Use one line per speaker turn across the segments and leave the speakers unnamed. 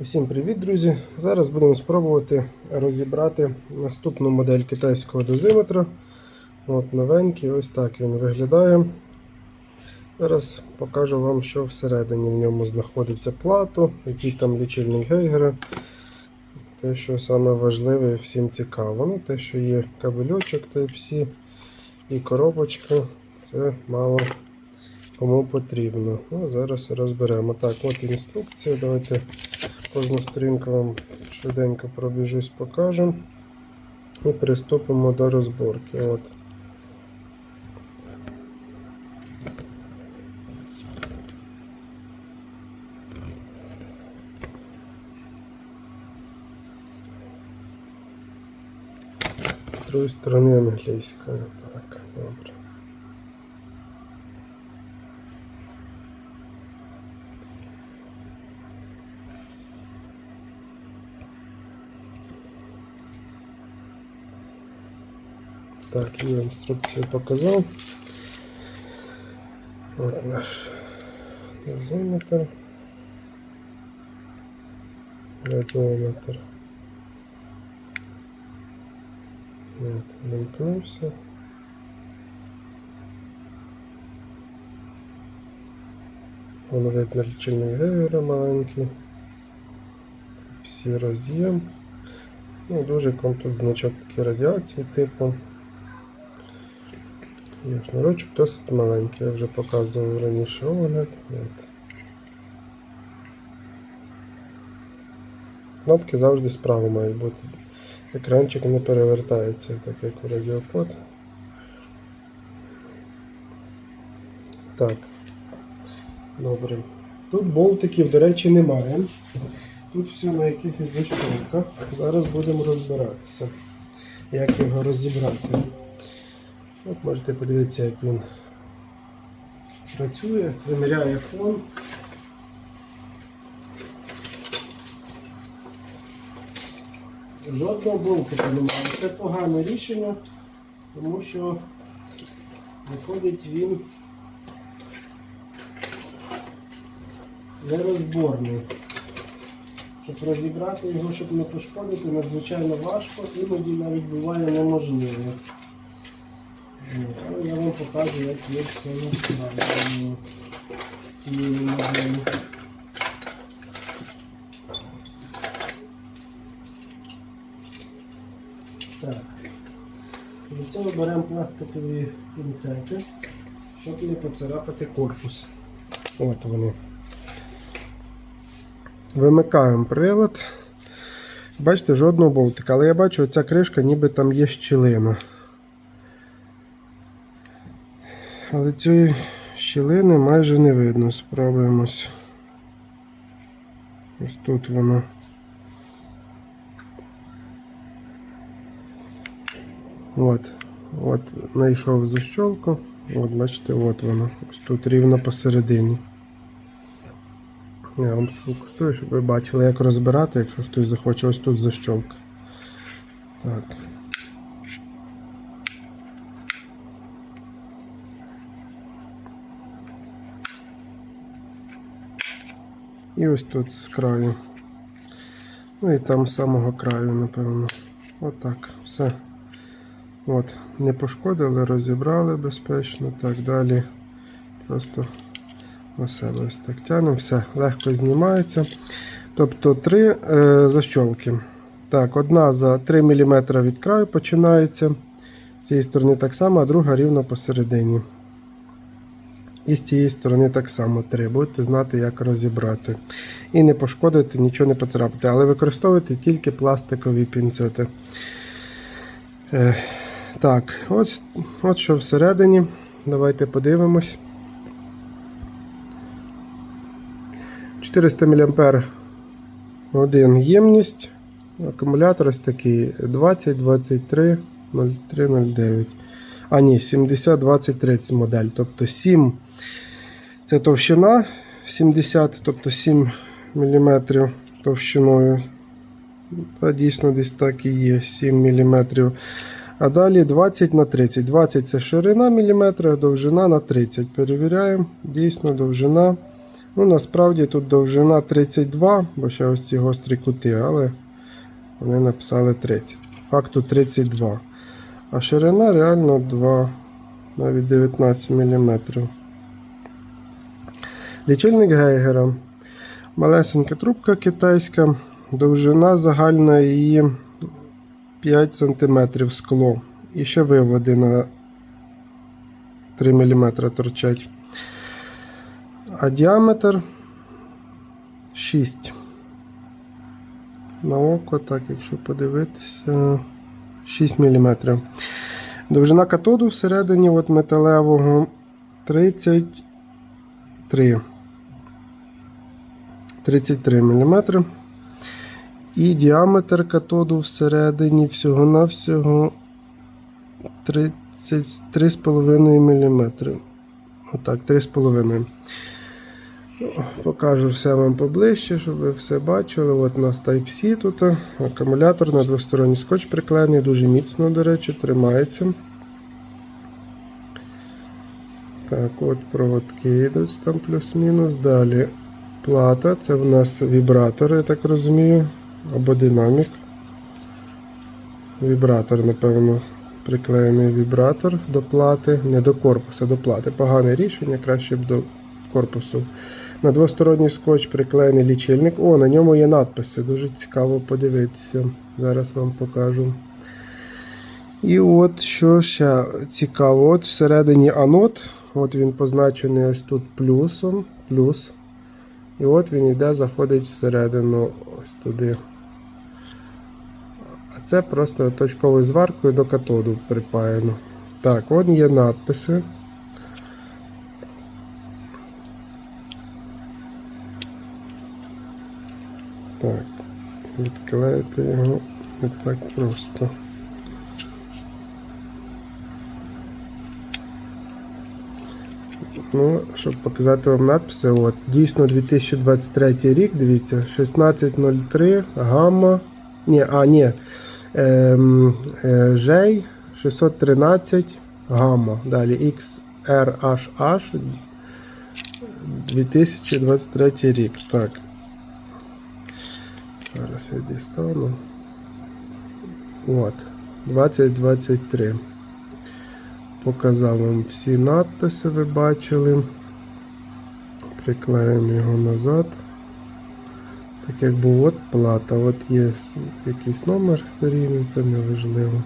Усім привіт, друзі! Зараз будемо спробувати розібрати наступну модель китайського дозиметра. От Новенький, ось так він виглядає. Зараз покажу вам, що всередині в ньому знаходиться плату, який там лічильник Гейгера. Те, що саме і всім цікаво. Ну, Те, що є кабельочок Type-C і коробочка, це мало кому потрібно. Ну, Зараз розберемо. Так, от інструкція. Давайте кожну сторінку вам швиденько пробіжусь, покажу. І приступимо до розборки. От. З другої сторони англійська. Так, добре. Так, я інструкцію показав. От наш дозиметр. Радіометр. От, вимкнувся. Воно видно лічильник Гейгера маленький. Всі роз'єм. Ну, дуже ком тут значок такий радіації типу. Є шнурочок досить маленький, я вже показував раніше огляд. Кнопки завжди справа мають бути. Екранчик не перевертається, так як у радіопод. Так. Добре. Тут болтиків, до речі, немає. Тут все на якихось защолках. Зараз будемо розбиратися, як його розібрати. От можете подивитися, як він працює, заміряє фон. Жодного болтика немає. Це погане рішення, тому що виходить він нерозборний. Щоб розібрати його, щоб не пошкодити, надзвичайно важко, іноді навіть буває неможливо. Але я вам покажу, як є все насправді цієї моделі. Так. Для цього беремо пластикові пінцети, щоб не поцарапати корпус. От вони. Вимикаємо прилад. Бачите, жодного болтика, але я бачу, оця кришка ніби там є щілина. Але цієї щілини майже не видно. Спробуємось. Ось тут воно. От, от знайшов защолку. От, бачите, от воно. Ось тут рівно посередині. Я вам сфокусую, щоб ви бачили, як розбирати, якщо хтось захоче ось тут защолка. Так. І ось тут з краю. Ну і там з самого краю, напевно. Отак, все. От, не пошкодили, розібрали безпечно, так далі. Просто на себе ось так тягнемо, все, легко знімається. Тобто три е, защолки. Так, одна за 3 мм від краю починається. З цієї сторони так само, а друга рівно посередині. І з цієї сторони так само три. Будете знати, як розібрати. І не пошкодити, нічого не поцарапати. Але використовуйте тільки пластикові пінцети. Е, так, ось, от що всередині. Давайте подивимось. 400 мА один ємність. Акумулятор ось такий 20, 23, 03, 09. А, ні, 70, 20, 30 модель. Тобто 7 це товщина 70, тобто 7 мм товщиною. Та дійсно десь так і є, 7 мм. А далі 20 на 30. 20 це ширина міліметра, довжина на 30. Перевіряємо. Дійсно, довжина Ну, насправді тут довжина 32, бо ще ось ці гострі кути, але вони написали 30. Факту 32. А ширина реально 2, навіть 19 мм. Лічильник Гейгера. Малесенька трубка китайська, довжина загальна її 5 см скло. І ще виводи на 3 мм торчать. А діаметр 6. На око, так, якщо подивитися, 6 мм. Довжина катоду всередині от металевого 33. 33 мм. І діаметр катоду всередині всього-навсього 33,5 мм. Отак, 3,5. Покажу все вам поближче, щоб ви все бачили. От у нас Type-C тут. Акумулятор на двосторонній скотч приклеєний, дуже міцно, до речі, тримається. Так, от проводки йдуть там плюс-мінус. Далі плата. Це в нас вібратор, я так розумію. Або динамік. Вібратор, напевно, приклеєний вібратор до плати, не до корпуса, до плати. Погане рішення, краще б до корпусу. На двосторонній скотч приклеєний лічильник. О, на ньому є надписи. Дуже цікаво подивитися. Зараз вам покажу. І от що ще цікаво, от всередині анод, от він позначений ось тут плюсом, плюс. І от він йде, заходить всередину ось туди. А це просто точковою зваркою до катоду припаяно. Так, от є надписи. Так, відклеїти його не так просто. Ну, щоб показати вам надписи, от, дійсно 2023 рік, дивіться, 1603 гамма. Ні, а, ні. Ем, е, Жей 613 гамма. Далі XRHH 2023 рік. Так. Зараз я дістану. От. 2023. Показав вам всі надписи, ви бачили. Приклеїмо його назад. Так як був от плата, от є якийсь номер серійний, це не важливо.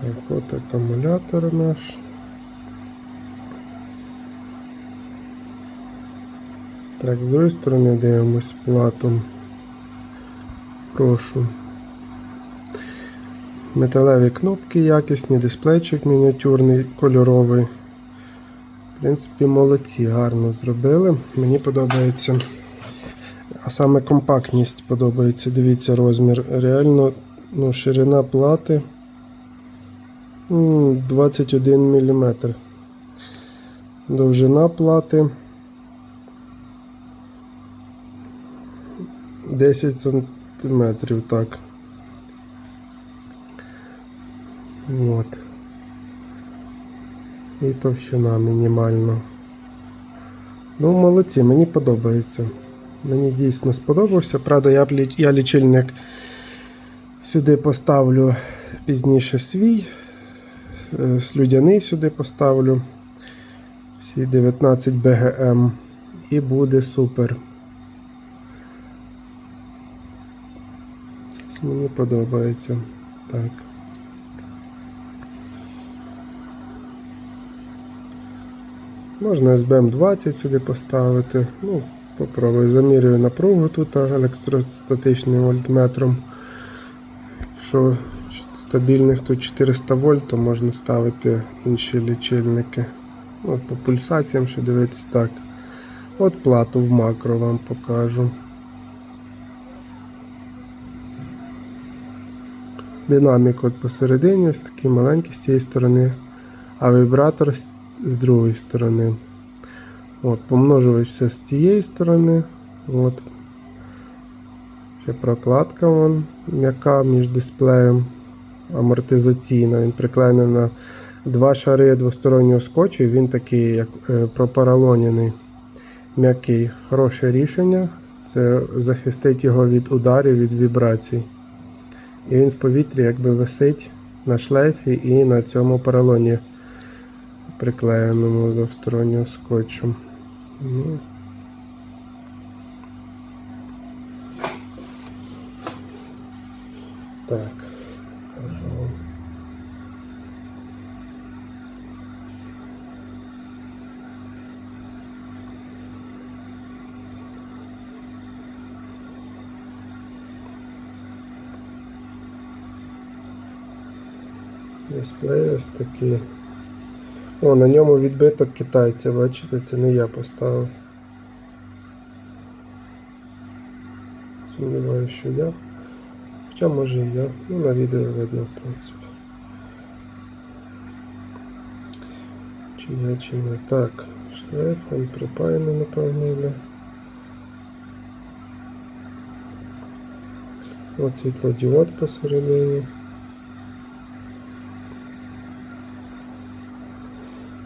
Так, от акумулятор наш. Так, з другої сторони дивимось плату. Прошу. Металеві кнопки якісні, дисплейчик мініатюрний, кольоровий. В принципі, молодці, гарно зробили. Мені подобається. А саме компактність подобається. Дивіться розмір. Реально ну, ширина плати 21 мм. Довжина плати 10 сантиметрів, так. От. І товщина мінімальна. Ну, молодці, мені подобається. Мені дійсно сподобався. Правда, я, я лічильник сюди поставлю пізніше свій. е, Слюдяний сюди поставлю. Всі 19 БГМ. І буде супер. Мені подобається. Так. Можна SBM20 сюди поставити. Ну, попробую. Замірюю напругу тут електростатичним вольтметром. Якщо стабільних тут 400 вольт, то можна ставити інші лічильники. Ну, по пульсаціям ще дивитися так. От плату в макро вам покажу. Динамік от посередині, ось такий маленький з цієї сторони, а вібратор з- другої сторони. От, помножувач все з цієї сторони. От. Ще прокладка вон, м'яка між дисплеєм, амортизаційна. Він приклеєний на два шари двостороннього скотчу, і він такий, як е, пропаралоняний, м'який. Хороше рішення. Це захистить його від ударів, від вібрацій. І він в повітрі якби висить на шлейфі і на цьому поролоні приклеєному двостороннього скотчу. Ну. Так. покажу вам. Дисплей ось такий. О, на ньому відбиток китайця, бачите, це не я поставив. Сумніваюся, що я. Хоча може і я. Ну, на відео видно, в принципі. Чи я, чи не. Так, шлейф, він припаяний, напевно. От світлодіод посередині.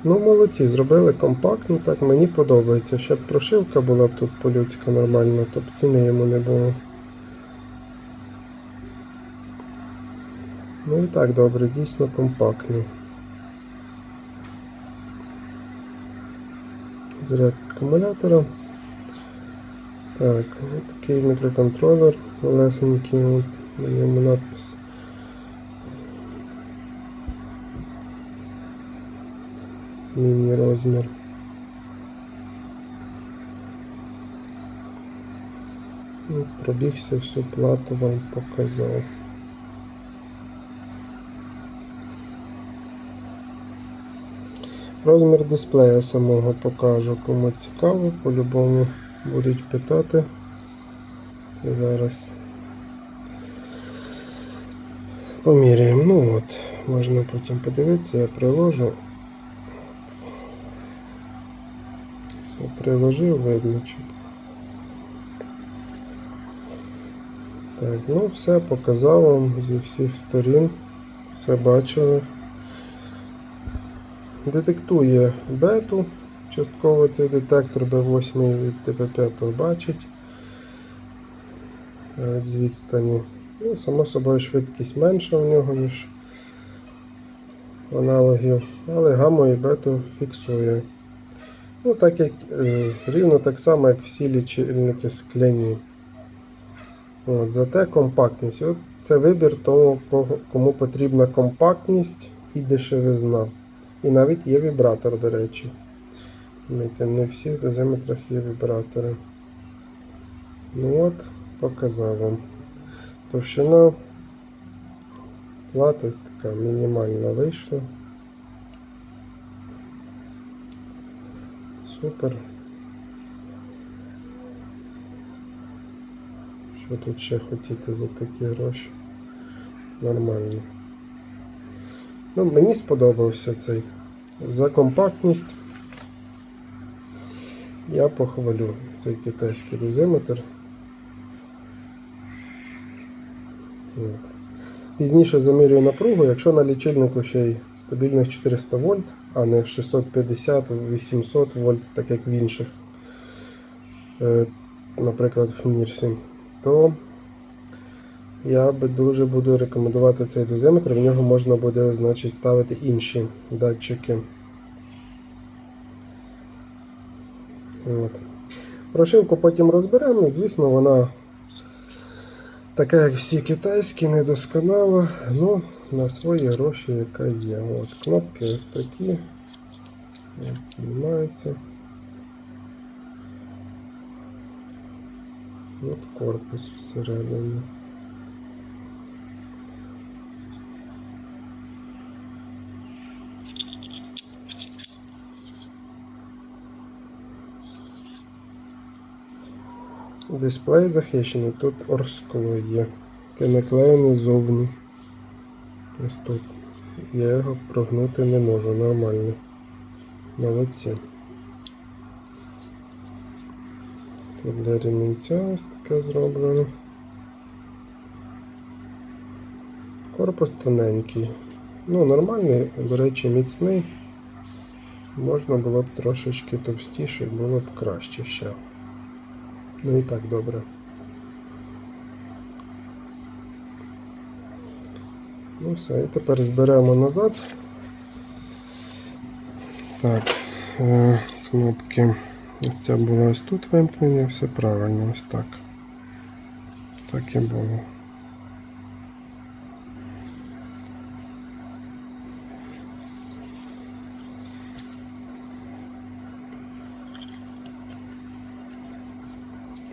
Ну, молодці, зробили компактно, так мені подобається. Щоб прошивка була б тут по-людська нормальна, то б ціни йому не було. Ну і так добре, дійсно компактний. Заряд акумулятора. Так, ось такий мікроконтролер малесенький, на ньому надпис. Міні-розмір. Ну, Пробігся всю плату вам показав. Розмір дисплея самого покажу, кому цікаво, по-любому будуть питати. Зараз поміряємо. Ну от, можна потім подивитися, я приложу. Все, приложив, видно чітко. Так, ну все, показав вам зі всіх сторін. Все бачили. Детектує бету. Частково цей детектор B8 від TP5 бачить е, з відстані. Ну, само собою швидкість менша у нього, ніж аналогів, але гамма і бету фіксує. Ну, так як е, рівно так само, як всі лічильники скляні. От, Зате компактність. От Це вибір того, кому потрібна компактність і дешевизна. І навіть є вібратор, до речі. Не всіх дозиметрах є вібратори. Ну от, показав вам. Товщина плати така мінімальна вийшла. Супер. Що тут ще хотіти за такі гроші? Нормально. Ну, мені сподобався цей. За компактність я похвалю цей китайський дозиметр. От. Пізніше замірюю напругу, якщо на лічильнику ще й стабільних 400 вольт, а не 650-800 вольт, так як в інших, е, наприклад, в Мірсі, то я би дуже буду рекомендувати цей дозиметр. В нього можна буде значить, ставити інші датчики. От. Прошивку потім розберемо. Звісно, вона така, як всі китайські, недосконала, ну на свої гроші, яка є. От, кнопки ось такі. От, знімаються. От корпус всередині. Дисплей захищений, тут орскло є. Яке наклеєне ззовні. Ось тут. Я його прогнути не можу нормально. Молодці. Тут для ремінця ось таке зроблено. Корпус тоненький. Ну, нормальний, до речі, міцний. Можна було б трошечки товстіше, було б краще ще. Ну і так добре. Ну все, і тепер зберемо назад. Так, е, кнопки. Ось ця була ось тут вимкнення, все правильно, ось так. Так і було.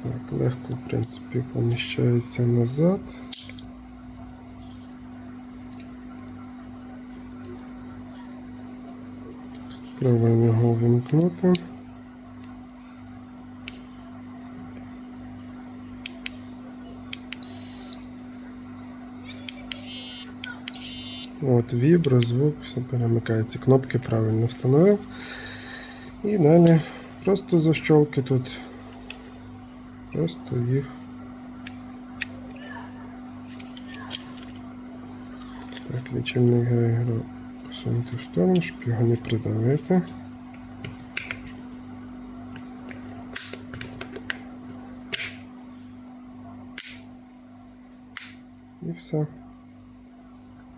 Так, легко, в принципі, поміщається назад. Пробуємо його вимкнути. От вібро, звук, все перемикається. Кнопки правильно встановив. І далі просто защолки тут. Просто їх. Так, лічильник Гейгера посунути в сторону, щоб його не придавити. І все.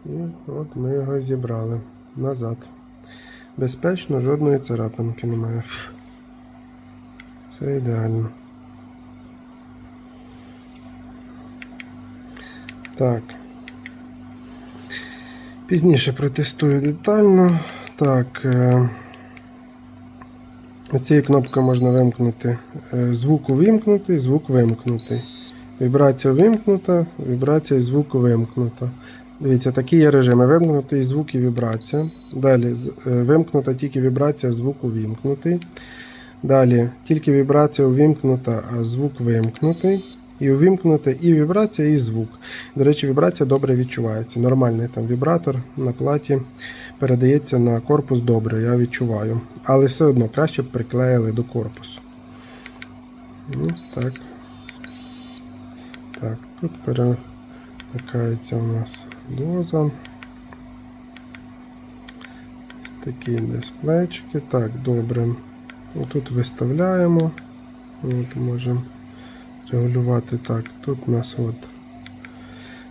І от ми його зібрали назад. Безпечно, жодної царапинки немає. Все ідеально. Так. Пізніше протестую детально. Так. Е... Цією кнопкою можна вимкнути е, звук увімкнутий, звук вимкнутий. Вібрація вимкнута, вібрація і звук вимкнута. Дивіться, такі є режими. Вимкнутий звук і вібрація. Далі е, вимкнута тільки вібрація, звук увімкнутий. Далі тільки вібрація увімкнута, а звук вимкнутий. І увімкнута і вібрація, і звук. До речі, вібрація добре відчувається. Нормальний там вібратор на платі передається на корпус добре, я відчуваю. Але все одно краще б приклеїли до корпусу. Ось так. Так, тут перемикається у нас доза. Ось такі дисплейчики. Так, добре. Тут виставляємо. От можемо регулювати так. Тут у нас от.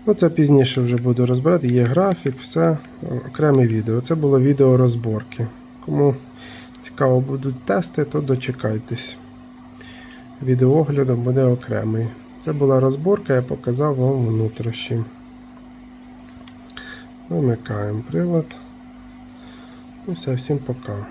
Ну, це пізніше вже буду розбирати. Є графік, все, окреме відео. Це було відео розборки. Кому цікаво будуть тести, то дочекайтесь. Відеоогляд буде окремий. Це була розборка, я показав вам внутрішні. Вимикаємо прилад. Ну все, всім пока.